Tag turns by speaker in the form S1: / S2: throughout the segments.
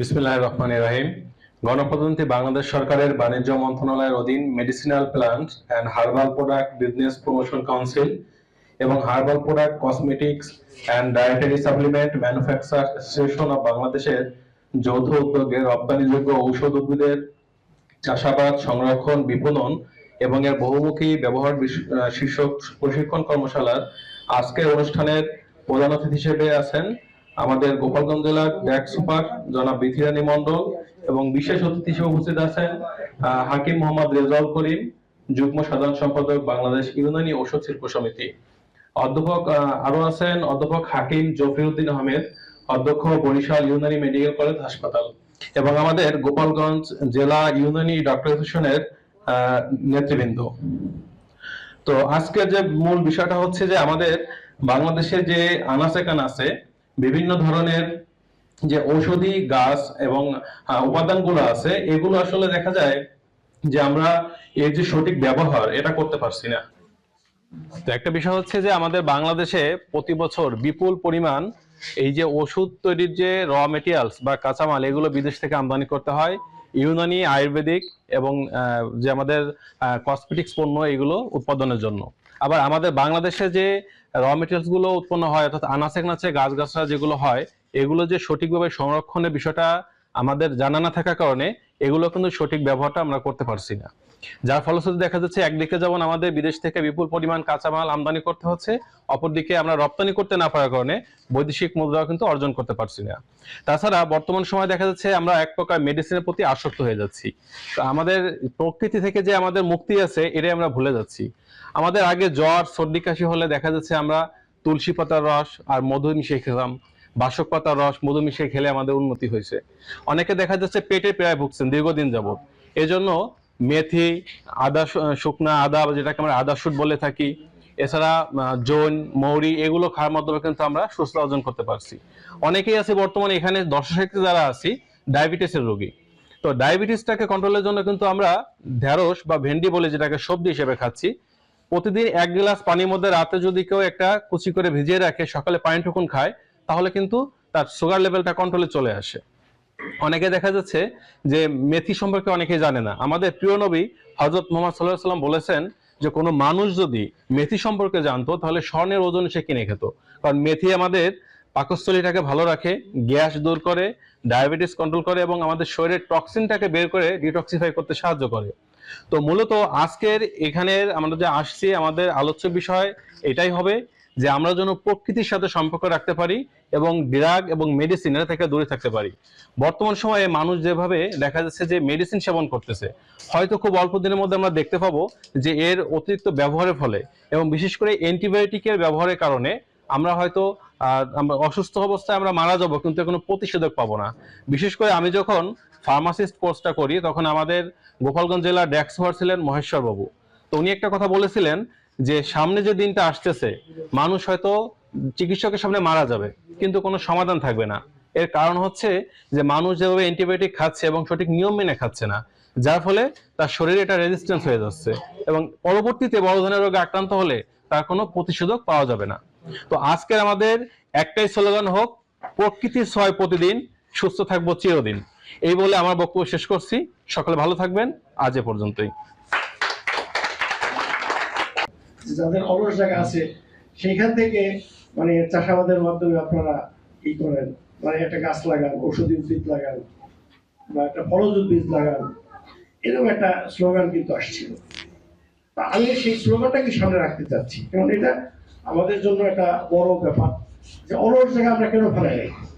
S1: বিসমিল্লাহির রহমানির রহিম। গণপ্রজাতন্ত্রী বাংলাদেশ সরকারের বাণিজ্য মন্ত্রণালয়ের অধীন medicinal plant and herbal product business promotion council এবং herbal product cosmetics and dietary supplement manufacture association of বাংলাদেশের যৌথ উদ্যোগে রপ্তানিযোগ্য ঔষধ উদ্ভিদের চাষাবাদ, সংরক্ষণ, বিপণন এবং এর বহুমুখী ব্যবহার শীর্ষক প্রশিক্ষণ কর্মশালার আজকের অনুষ্ঠানের প্রধান অতিথি হিসেবে আছেন আমাদের গোপালগঞ্জ জেলার ব্যাক সুপার, জনাব বিথিরানী মন্ডল এবং বিশেষ অতিথি হিসেবে উপস্থিত আছেন হাকিম মোহাম্মদ রেজাউল করিম, যুগ্ম সাধারণ সম্পাদক বাংলাদেশ ইউনানি ঔষধ শিল্প সমিতি। অধ্যাপক আরও আছেন অধ্যাপক হাকিম জফিউদ্দিন আহমেদ, অধ্যক্ষ বরিশাল ইউনানি মেডিকেল কলেজ হাসপাতাল। এবং আমাদের গোপালগঞ্জ জেলা ইউনানি ডক্টর অ্যাসোসিয়েশনের নেতৃবৃন্দ। তো আজকে যে মূল বিষয়টা হচ্ছে যে আমাদের বাংলাদেশে যে আনাচে কানাচে বিভিন্ন ধরনের যে ঔষধি গাছ এবং আহ, উপাদানগুলো আছে এগুলো আসলে দেখা যায় যে আমরা এর যে সঠিক ব্যবহার এটা করতে পারছি না। তো একটা বিষয় হচ্ছে যে আমাদের বাংলাদেশে প্রতি বছর বিপুল পরিমাণ এই যে ওষুধ তৈরির যে র মেটেরিয়ালস বা কাঁচামাল এগুলো বিদেশ থেকে আমদানি করতে হয়। ইউনানি আয়ুর্বেদিক এবং যে আমাদের কসমেটিক্স পণ্য এগুলো উৎপাদনের জন্য। আবার আমাদের বাংলাদেশে যে র মেটেরিয়ালসগুলো উৎপন্ন হয়, অর্থাৎ আনাচে কানাচে গাছগাছরা যেগুলো হয়, এগুলো যে সঠিকভাবে সংরক্ষণের বিষয়টা আমাদের জানা না থাকার কারণে এগুলো কিন্তু সঠিক ব্যবহারটা আমরা করতে পারছি না। যার ফলশ্রুতি দেখা যাচ্ছে, একদিকে যেমন আমাদের বিদেশ থেকে বিপুল পরিমাণ কাঁচামাল আমদানি করতে হচ্ছে, অপরদিকে আমরা রপ্তানি করতে না পারার কারণে বৈদেশিক মুদ্রাও কিন্তু অর্জন করতে পারছি না। তাছাড়া বর্তমান সময় দেখা যাচ্ছে আমরা এক প্রকার মেডিসিনের প্রতি আসক্ত হয়ে যাচ্ছি। তো আমাদের প্রকৃতি থেকে যে আমাদের মুক্তি আছে, এটাই আমরা ভুলে যাচ্ছি। আমাদের আগে জ্বর, সর্দি, কাশি হলে দেখা যাচ্ছে আমরা তুলসী পাতার রস আর মধু মিশিয়ে খেলাম। বাসক পাতার রস, মধু মিশিয়ে খেলে আমাদের উন্নতি হয়েছে। অনেকে দেখা যাচ্ছে পেটে প্রায় ভুগছেন দীর্ঘদিন যাবত এজন্য মেথি, আদা শুকনা আদা যেটাকে আমরা আদা শুট বলে থাকি, এছাড়া জৈন, মৌরি, এগুলো খাওয়ার মাধ্যমে কিন্তু আমরা সুস্থ অর্জন করতে পারছি। অনেকেই আছে বর্তমানে এখানে দর্শক যারা আছি, ডায়াবেটিসের রোগী। তো ডায়াবেটিসটাকে কন্ট্রোলের জন্য কিন্তু আমরা ঢেঁড়স বা ভেন্ডি বলে যেটাকে সবজি হিসেবে খাচ্ছি। প্রতিদিন এক গ্লাস পানির মধ্যে রাতে যদি কেউ একটা কুচি করে ভিজিয়ে রাখে, সকালে পানিটুকুন খায় তাহলে কিন্তু তার সুগার লেভেলটা কন্ট্রোলে চলে আসে। অনেকে দেখা যাচ্ছে যে মেথি সম্পর্কে অনেকে জানে না। আমাদের প্রিয় নবী হজরত মোহাম্মদ সাল্লাহ সাল্লাম বলেছেন যে কোনো মানুষ যদি মেথি সম্পর্কে জানতো, তাহলে স্বর্ণের ওজন সে কিনে খেত। কারণ মেথি আমাদের পাকস্থলীটাকে ভালো রাখে, গ্যাস দূর করে, ডায়াবেটিস কন্ট্রোল করে এবং আমাদের শরীরের টক্সিনটাকে বের করে ডিটক্সিফাই করতে সাহায্য করে। তো মূলত আজকের এখানের আমরা যে আসছি, আমাদের আলোচ্য বিষয় এটাই হবে যে আমরা যেন প্রকৃতির সাথে সম্পর্ক রাখতে পারি এবং ড্রাগ এবং মেডিসিন এটা থেকে দূরে থাকতে পারি। বর্তমান সময়ে মানুষ যেভাবে দেখা যাচ্ছে যে মেডিসিন সেবন করতেছে, হয়তো খুব অল্প দিনের মধ্যে আমরা দেখতে পাবো যে এর অতিরিক্ত ব্যবহারের ফলে এবং বিশেষ করে অ্যান্টিবায়োটিকের ব্যবহারের কারণে আমরা হয়তো আমরা অসুস্থ অবস্থায় আমরা মারা যাব কিন্তু কোনো প্রতিষেধক পাবো না। বিশেষ করে আমি যখন ফার্মাসিস্ট কোর্সটা করি, তখন আমাদের গোপালগঞ্জ জেলার হওয়ার ছিলেন মহেশ্বর বাবু তো উনি একটা কথা বলেছিলেন যে সামনে যে দিনটা আসতেছে, মানুষ হয়তো চিকিৎসকের সামনে মারা যাবে, কিন্তু কোনো সমাধান থাকবে না। এর কারণ হচ্ছে যে মানুষ যেভাবে অ্যান্টিবায়োটিক খাচ্ছে এবং সঠিক নিয়ম মেনে খাচ্ছে না, যার ফলে তার শরীরে এটা রেজিস্ট্যান্স হয়ে যাচ্ছে এবং পরবর্তীতে বড় ধরনের রোগে আক্রান্ত হলে তার কোনো প্রতিষেধক পাওয়া যাবে না। তো আজকের আমাদের একটাই স্লোগান হোক, প্রকৃতির ছয় প্রতিদিন, সুস্থ থাকব চিরদিন। এই বলে আমার বক্তব্য শেষ করছি। সকলে ভালো থাকবেন। আজ এ পর্যন্তই।
S2: যাদের অলস জায়গা আছে, সেইখান থেকে মানে চাষাবাদের মাধ্যমে আপনারা ই করেন। মানে একটা গাছ লাগান, ঔষধি উদ্ভিদ লাগান, বা একটা ফলজ উদ্ভিদ লাগান। এরকম একটা স্লোগান কিন্তু আসছিল। আমি সেই স্লোগানটাকে সামনে রাখতে চাচ্ছি। কারণ এটা আমাদের জন্য একটা বড় ব্যাপার যে অলস জায়গা আমরা কেন ফেলাই? রাখি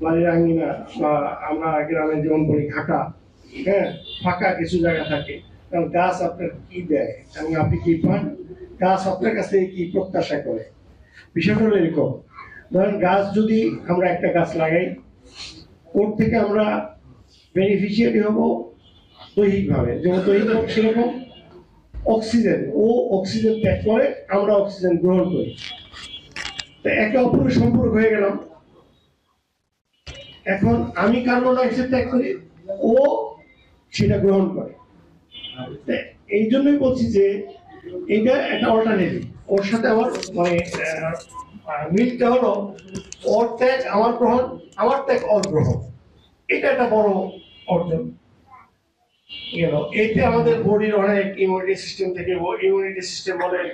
S2: বাড়ির আঙ্গিনা বা আমরা গ্রামে যেমন বলি খাকা হ্যাঁ ফাঁকা কিছু জায়গা থাকে। কারণ গাছ আপনার কি দেয়, এবং আপনি কি পান গাছ আপনার কাছ থেকে কি প্রত্যাশা করে? বিষয়টা হলো এরকম। ধরেন গাছ যদি আমরা একটা গাছ লাগাই, ওর থেকে আমরা বেনিফিশিয়ারি হব দৈহিকভাবে। যেমন দৈহিক সেরকম অক্সিজেন ও অক্সিজেন ত্যাগ করে আমরা অক্সিজেন গ্রহণ করি। তো একে অপরের সম্পর্ক হয়ে গেলাম। এখন আমি কার্বন ডাইঅক্সাইড ত্যাগ করি, ও সেটা গ্রহণ করে। এই জন্যই বলছি যে এটা একটা অল্টারনেটিভ ওর সাথে আমার মানে মিলটা হলো ওর ত্যাগ, আমার গ্রহণ, আমার ত্যাগ গ্রহণ। এটা একটা বড় অর্জন। এতে আমাদের বডির অনেক ইমিউনিটি সিস্টেম থেকে ইমিউনিটি সিস্টেম বলেন,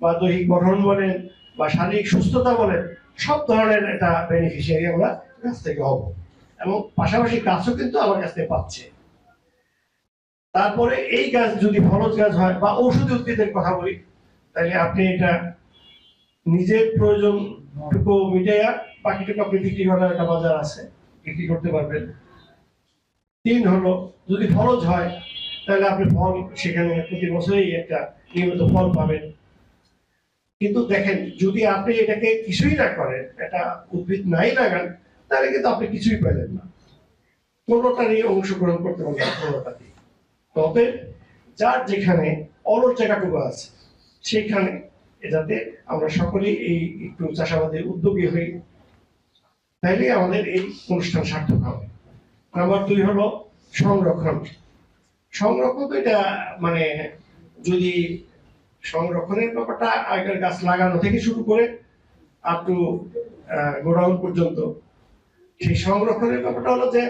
S2: বা দৈহিক গঠন বলেন, বা শারীরিক সুস্থতা বলেন, সব ধরনের একটা বেনিফিশিয়ারি আমরা কাছ থেকে হব। এবং পাশাপাশি গাছও কিন্তু আমার কাছ থেকে পাচ্ছে। তারপরে এই গাছ যদি ফলজ গাছ হয় বা ঔষধি উদ্ভিদের কথা বলি তাহলে আপনি এটা নিজের প্রয়োজনটুকু মিটাইয়া বাকিটুকু আপনি বিক্রি করার একটা বাজার আছে বিক্রি করতে পারবেন। তিন হলো যদি ফলজ হয় তাহলে আপনি ফল সেখানে প্রতি বছরই একটা নিয়মিত ফল পাবেন। কিন্তু দেখেন যদি আপনি এটাকে কিছুই না করেন এটা উদ্ভিদ নাই লাগান তাহলে কিন্তু আপনি কিছুই পেলেন না। কোনোটারই অংশগ্রহণ করতে পারবেন না, কোনোটাতেই। তবে যার যেখানে অলস জায়গাটুকু আছে সেখানে যাতে আমরা সকলে এই একটু চাষাবাদে উদ্যোগী হই। তাইলে আমাদের এই অনুষ্ঠান সার্থক হবে। নাম্বার দুই হলো সংরক্ষণ। সংরক্ষণ তো এটা মানে যদি সংরক্ষণের ব্যাপারটা আগের গাছ লাগানো থেকে শুরু করে আপ টু গোডাউন পর্যন্ত, সেই সংরক্ষণের ব্যাপারটা হলো যে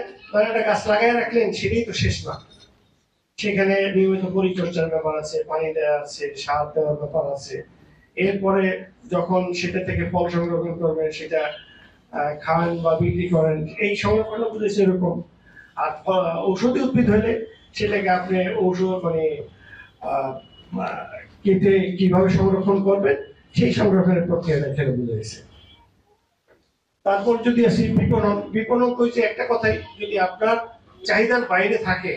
S2: একটা গাছ লাগাই রাখলেন, সেটাই তো শেষ না। সেখানে নিয়মিত পরিচর্যার ব্যাপার আছে, পানি দেওয়া আছে, সার দেওয়ার ব্যাপার আছে। এরপরে যখন সেটা থেকে ফল সংরক্ষণ করবেন সেটা খান বা বিক্রি করেন, এই সংরক্ষণ বুঝেছে এরকম আর ঔষধি উদ্ভিদ হলে সেটাকে আপনি ঔষধ মানে কেটে কীভাবে সংরক্ষণ করবেন, সেই সংরক্ষণের প্রক্রিয়াটা এখানে বুঝেছে তারপর যদি আসি বিপণন বিপণন কইছে একটা কথাই, যদি আপনার চাহিদার বাইরে থাকে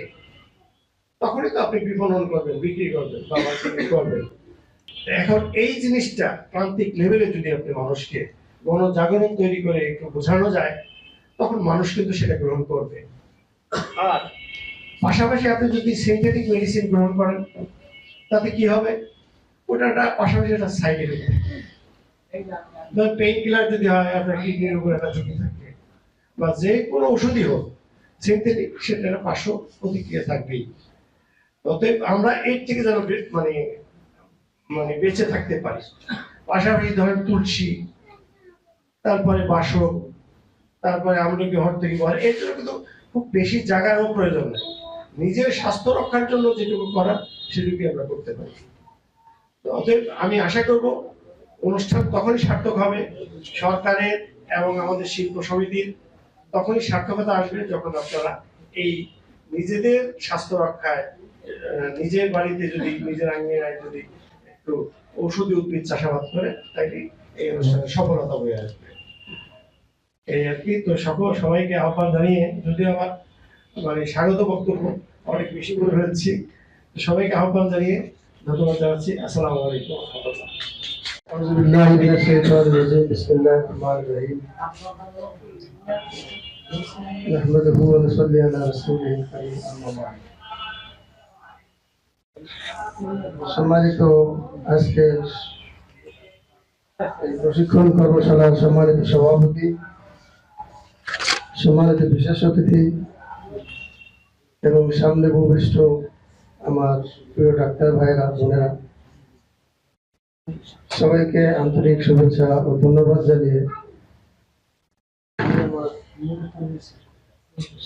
S2: তখনই তো আপনি বিপণন করবেন, বিক্রি করবেন বা মার্কেটিং করবেন। এখন এই জিনিসটা প্রান্তিক লেভেলে যদি আপনি মানুষকে গণজাগরণ তৈরি করে একটু বোঝানো যায়, তখন মানুষ কিন্তু সেটা গ্রহণ করবে। আর পাশাপাশি আপনি যদি সিনথেটিক মেডিসিন গ্রহণ করেন, তাতে কি হবে? ওটা একটা পাশাপাশি একটা সাইড এফেক্ট ধর পেইন কিলার যদি হয়, আপনার কিডনির উপর একটা ঝুঁকি থাকবে বা যে কোনো ওষুধই হোক সিনথেটিক সেটা একটা পার্শ্ব প্রতিক্রিয়া থাকবেই। অতএব আমরা এর থেকে যেন মানে মানে বেঁচে থাকতে পারি। পাশাপাশি ধরেন তুলসী, তারপরে বাসক, তারপরে আমলকি হর থেকে বল, এর জন্য কিন্তু খুব বেশি জায়গারও প্রয়োজন নেই। নিজের স্বাস্থ্য রক্ষার জন্য যেটুকু করার সেটুকুই আমরা করতে পারি। অতএব আমি আশা করব, অনুষ্ঠান তখনই সার্থক হবে, সরকারের এবং আমাদের শিল্প সমিতির তখনই সার্থকতা আসবে যখন আপনারা এই নিজেদের স্বাস্থ্য রক্ষায় নিজের বাড়িতে যদি নিজের আঙ্গিনায় যদি একটু ঔষধি উদ্ভিদ চাষাবাদ করে তাইলে এই অনুষ্ঠানে সফলতা বয়ে আসবে এই আর কি তো সকল সবাইকে আহ্বান জানিয়ে যদি আমার মানে স্বাগত বক্তব্য অনেক বেশি করে ফেলছি তো সবাইকে আহ্বান জানিয়ে ধন্যবাদ জানাচ্ছি আসসালামু আলাইকুম ওয়া রাহমাতুল্লাহ।
S3: أعوذ بالله من الشيطان الرجيم بسم الله الرحمن الرحيم نحمده ونصلي على رسوله الكريم أما بعد সম্মানিত আজকের এই প্রশিক্ষণ কর্মশালার সম্মানিত সভাপতি সম্মানিত বিশেষ অতিথি এবং সামনে ভূমিষ্ঠ আমার প্রিয় ডাক্তার ভাইয়েরা বোনেরা। সবাইকে আন্তরিক শুভেচ্ছা ও ধন্যবাদ জানিয়ে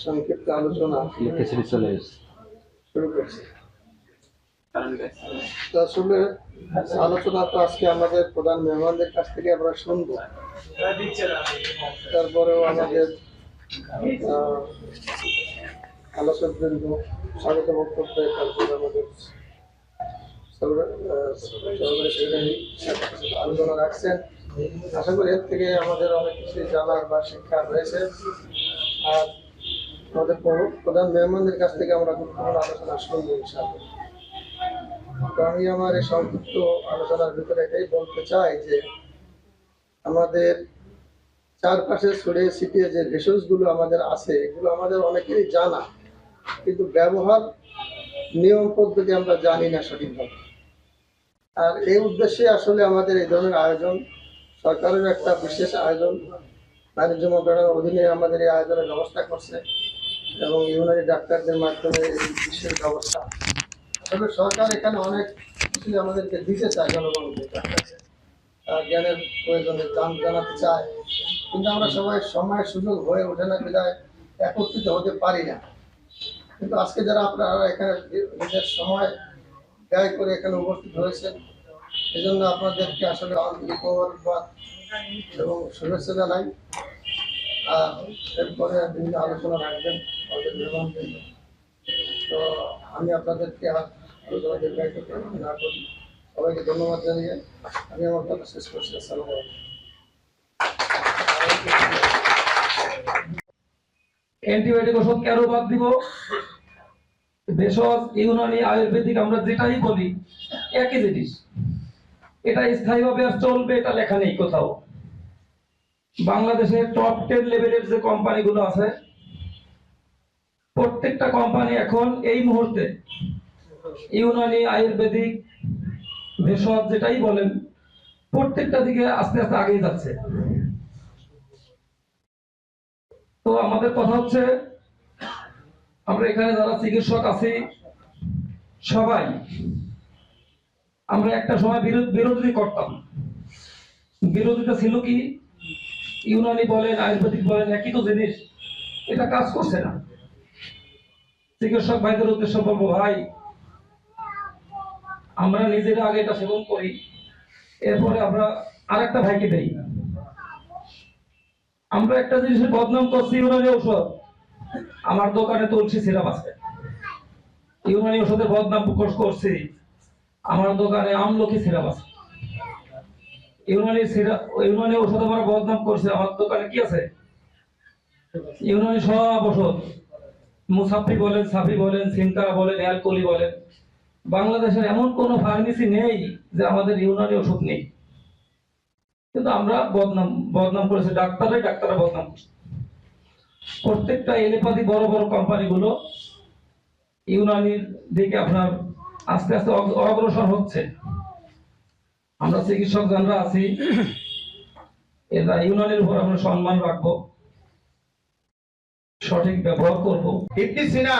S3: সংক্ষিপ্ত আলোচনা শুরু করছি। আসলে আলোচনা তো আজকে আমাদের প্রধান মেহমানদের কাছ থেকে আমরা শুনব। তারপরেও আমাদের আহ, আলোচক বৃন্দ স্বাগত বক্তব্য তারপরে আমাদের আলোচনা রাখছেন। আশা করি এর থেকে আমাদের অনেক কিছু জানার বা শিক্ষা রয়েছে। আর আমাদের প্র- প্রধান মেহমানদের কাছ থেকে আমরা গুরুত্বপূর্ণ আলোচনা শুনব ইনশাআল্লাহ। আমি আমার এই সংক্ষিপ্ত আলোচনার ভিতরে এটাই বলতে চাই যে আমাদের চারপাশে ছড়িয়ে ছিটিয়ে যে ভেষজগুলো আমাদের আছে, এগুলো আমাদের অনেকেরই জানা, কিন্তু ব্যবহার নিয়ম পদ্ধতি আমরা জানি না সঠিকভাবে। আর এই উদ্দেশ্যে আসলে আমাদের এই ধরনের আয়োজন, সরকারের একটা বিশেষ আয়োজন, বাণিজ্য মন্ত্রণালয়ের অধীনে আমাদের এই আয়োজনের ব্যবস্থা করছে এবং ইউনানি ডাক্তারদের মাধ্যমে এই বিশেষ ব্যবস্থা আসলে সরকার এখানে অনেক কিছু আমাদেরকে দিতে চায় জনগণকে জ্ঞানের প্রয়োজনে জান জানাতে চায়। কিন্তু আমরা সবাই সময় সুযোগ হয়ে ওঠে না বিদায় একত্রিত হতে পারি না। কিন্তু আজকে যারা আপনারা এখানে নিজের সময় ব্যয় করে এখানে উপস্থিত হয়েছেন, এজন্য আপনাদেরকে আসলে আন্তরিক এবং শুভেচ্ছা জানাই। আর এরপরে বিভিন্ন আলোচনা রাখবেন। আমাদের মেহমানদের তো আমি আপনাদেরকে সবাইকে ধন্যবাদ জানিয়ে আমি আমার কথা শেষ করছি।
S4: অ্যান্টিবায়োটিক ওষুধ কেন বাদ দিব? ভেষজ, ইউনানি, আয়ুর্বেদিক আমরা যেটাই বলি, একই জিনিস। এটা স্থায়ীভাবে আর চলবে, এটা লেখা নেই কোথাও। বাংলাদেশের টপ টেন লেভেলের যে কোম্পানিগুলো আছে প্রত্যেকটা কোম্পানি এখন এই মুহূর্তে ইউনানি, আয়ুর্বেদিক, ভেষজ যেটাই বলেন, প্রত্যেকটা দিকে আস্তে আস্তে আগেই যাচ্ছে। তো আমাদের কথা হচ্ছে, আমরা এখানে যারা চিকিৎসক আছি, সবাই, আমরা একটা সময় বিরোধ করতাম। বিরোধিতা ছিল কি? ইউনানি বলেন, আয়ুর্বেদিক বলেন, একই তো জিনিস। এটা কাজ করছে না। চিকিৎসক ভাইদের উদ্দেশ্য বলব, ভাই, আমরা নিজেরা আগে এটা সেবন করি, এরপরে আমরা আরেকটা ভাইকে দেই। আমরা একটা জিনিসের বদনাম করছি, ইউনানি ঔষধ। আমার দোকানে তুলসী সিরাপ আছে। ইউনানি ওষুধের বদনাম প্রকাশ করছি। আমার দোকানে আমলকি সিরাপ আছে। ইউনানি সিরাপ ইউনানি ওষুধ আমার বদনাম করছে। আমার দোকানে কি আছে? ইউনানি সব ওষুধ মুসাফি বলেন, সাফি বলেন, সিনকারা বলেন অ্যালকোলি বলেন, বাংলাদেশের এমন কোনো ফার্মেসি নেই যে আমাদের ইউনানি ওষুধ নেই। কিন্তু আমরা বদনাম বদনাম করেছি, ডাক্তাররাই ডাক্তাররা বদনাম করছে। প্রত্যেকটা এলোপ্যাথি বড় বড় কোম্পানিগুলো ইউনানির দিকে আপনার আস্তে আস্তে অগ্রসর হচ্ছে। আমরা চিকিৎসক যারা আছি, এরা ইউনানির উপর আমরা সম্মান রাখব। সঠিক ব্যবহার করব।
S5: ইবনে সিনা,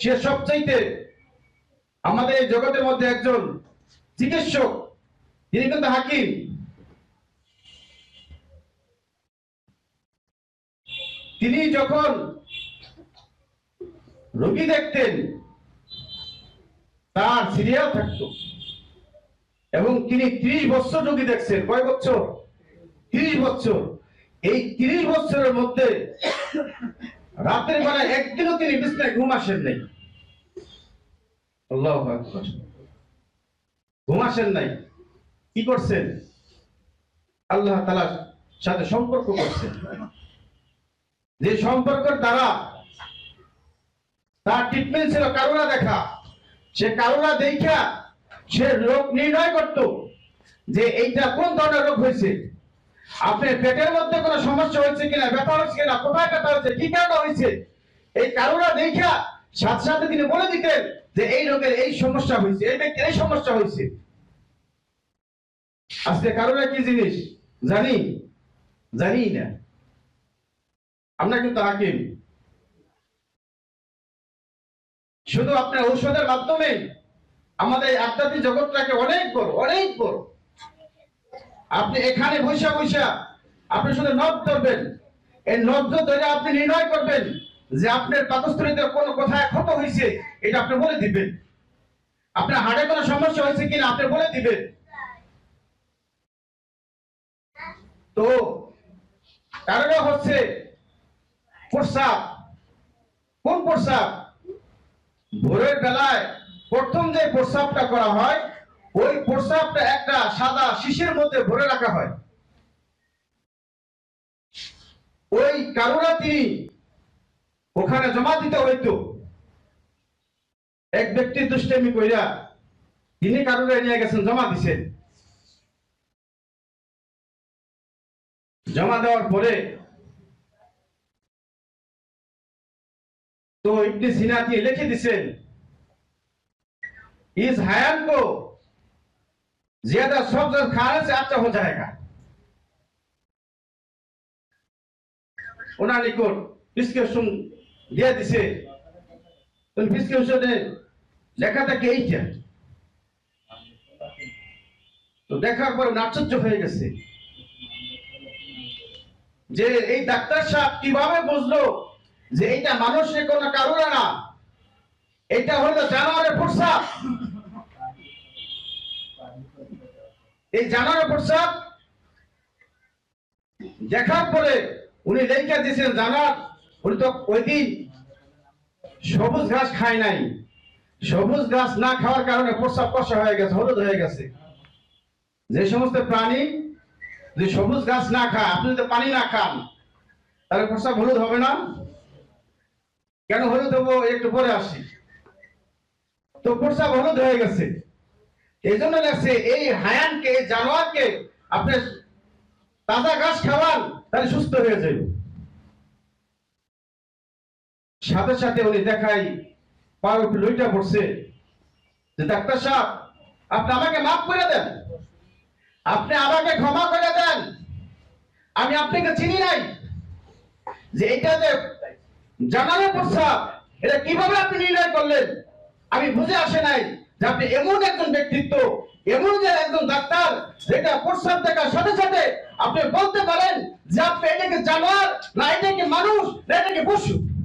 S5: সে সবচাইতে আমাদের এই জগতের মধ্যে একজন চিকিৎসক, তিনি কিন্তু হাকিম। তিনি যখন রোগী দেখতেন, তার সিরিয়াল থাকতো এবং তিনি ত্রিশ বছর রোগী দেখছেন। কয় বছর? তিরিশ বছর। এই তিরিশ বছরের মধ্যে রাতের বেলায় একদিনও তিনি বিছনায় ঘুম আসেন নাই। ঘুম আসেন নাই। কি করছেন? আল্লাহ তালার সাথে সম্পর্ক করছেন। যে সম্পর্কের দ্বারা তার ট্রিটমেন্ট ছিল কারোনা দেখা। সে কারোনা দেখা সে রোগ নির্ণয় করত যে এইটা কোন ধরনের রোগ হয়েছে? আপনার পেটের মধ্যে কোনো সমস্যা হয়েছে কিনা, ব্যথা হয়েছে কিনা, কোথায় ব্যথা হয়েছে, কি কারণে হয়েছে, এই কারোরা দেখা সাথে সাথে তিনি বলে দিতেন যে এই রোগের এই সমস্যা হয়েছে, এই ব্যক্তির এই সমস্যা হয়েছে। আজকে কারোরা কি জিনিস? জানি জানি না। আমরা কিন্তু হাকিম। শুধু আপনার ঔষধের মাধ্যমে আমাদের আধ্যাত্মিক জগৎটাকে অনেক বড় অনেক বড়। আপনি এখানে বৈশা বৈশা আপনি শুধু নখ ধরবেন। এই নখ ধরে আপনি নির্ণয় করবেন যে আপনার পাকস্থলীতে কোনো কোথায় ক্ষত হয়েছে, এটা আপনি বলে দিবেন। আপনার হাড়ে কোনো সমস্যা হয়েছে কিনা আপনি বলে দিবেন। তো, কারণ হচ্ছে প্রস্রাব কোন প্রস্রাব ভোরের বেলায় প্রথম যে প্রস্রাবটা করা হয় ওই প্রস্রাবটা একটা সাদা শিশের মধ্যে ভরে রাখা হয়। ওই কারুরা তিনি ওখানে জমা দিতে হইতো এক ব্যক্তি দুষ্টেমি কইরা তিনি কারুরা নিয়ে গেছেন, জমা দিছেন। জমা দেওয়ার পরে তো ইবনে সিনা লিখে দিছেন ইজ হায়ান কো ज्यादा सब्ज खाने से अच्छा हो जाएगा ওনার নিকট প্রিসক্রিপশন দিয়ে দিছে প্রিসক্রিপশনে লেখা থাকে এইটা তো দেখার পর উনি আশ্চর্য হয়ে গেছে যে এই ডাক্তার সাহেব কিভাবে বুঝলো যে এটা মানুষের কোনো কারণে না এটা হলো জানোয়ারের প্রস্রাব এই জানোয়ারের প্রস্রাব দেখার পরে উনি লেখা দিয়েছেন, জানার, উনি তো ওই দিন সবুজ ঘাস খায় নাই। সবুজ ঘাস না খাওয়ার কারণে প্রস্রাব কষা হয়ে গেছে, হলুদ হয়ে গেছে। যে সমস্ত প্রাণী যদি সবুজ ঘাস না খায়, আপনি যদি পানি না খান, তাহলে প্রস্রাব হলুদ হবে না? কেন হলুদ হব? একটু পরে আসি। তো প্রস্রাব হলুদ হয়ে গেছে। এই জন্য লাগছে এই হায়ানকে, জানোয়ারকে আপনি তাজা ঘাস খাওয়ান, তাহলে সুস্থ হয়ে যাবে। সাথে সাথে উনি দেখাই পার লইটা পড়ছে যে, ডাক্তার সাহেব, আপনি আমাকে মাফ করে দেন। আপনি আমাকে ক্ষমা করে দেন। আমি আপনাকে চিনি নাই। যে এটা যে জানানো প্রস্তাব, এটা কীভাবে আপনি নির্ণয় করলেন? আমি বুঝে আসে নাই। যে আপনি এমন একজন ব্যক্তিত্ব, এমন যে একজন ডাক্তার, যেটা প্রস্তাব দেখার সাথে সাথে আপনি বলতে পারেন যে আপনি এটাকে জানোয়ার না, এটাকে মানুষ না, এটাকে পশু।